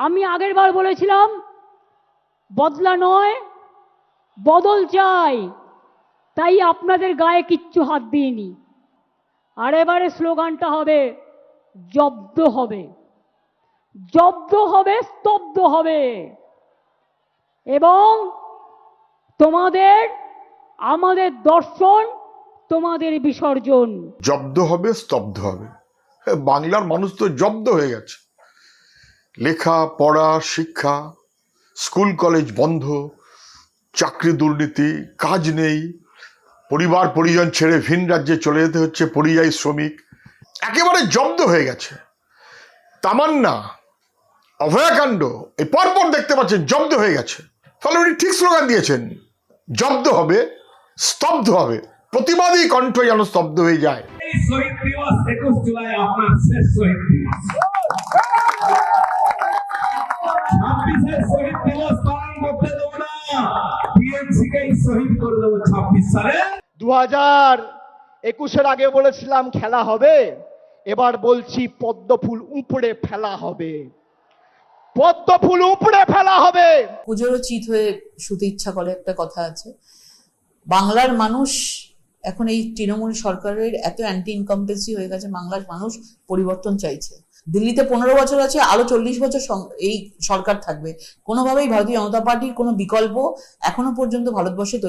আমি আগের বার বলেছিলাম বদলা নয় বদল চাই। তাই আপনাদের গায়ে কিচ্ছু হাত দিইনি। আর এবারে স্লোগানটা হবে জব্দ হবে। জব্দ হবে স্তব্ধ হবে। এবং তোমাদের আমাদের দর্শন তোমাদের বিসর্জন। জব্দ হবে স্তব্ধ হবে। হ্যাঁ, বাংলার মানুষ তো জব্দ হয়ে গেছে। লেখা, পড়া, শিক্ষা, স্কুল, কলেজ বন্ধ, চাকরি, দুর্নীতি, কাজ নেই, পরিবার, পরিজন ছেড়ে ভিন রাজ্যে চলে যেতে হচ্ছে, পরিযায়ী শ্রমিক, একেবারে জব্দ হয়ে গেছে। তামান্না, অভয়াকাণ্ড, এই পরপর দেখতে পাচ্ছেন জব্দ হয়ে গেছে। ফলে উনি ঠিক স্লোগান দিয়েছেন, জব্দ হবে, স্তব্ধ হবে। প্রতিবাদী কণ্ঠ যেন স্তব্ধ হয়ে যায়। শহীদ দিবস একুশ জুলাই, আপনার শেষ শহীদ দিবস। শহীদ করে দেবো ছাব্বিশ সালে। দু হাজার একুশের আগে বলেছিলাম খেলা হবে এবার বলছি পদ্ম ফুল উপড়ে ফেলা হবে। পদ্ম ফুল উপড়ে ফেলা হবে। পুজোরও চিত হয়ে শুতে ইচ্ছা করে একটা কথা আছে। বাংলার মানুষ এখন এই তৃণমূল সরকারের এত অ্যান্টি ইনকম্পেন্সি হয়ে গেছে বাংলার মানুষ পরিবর্তন চাইছে। দিল্লিতে পনেরো বছর আছে, আরও চল্লিশ বছর এই সরকার থাকবে। কোনোভাবেই ভারতীয় জনতা পার্টির কোনো বিকল্প এখনও পর্যন্ত ভারতবর্ষে তৈরি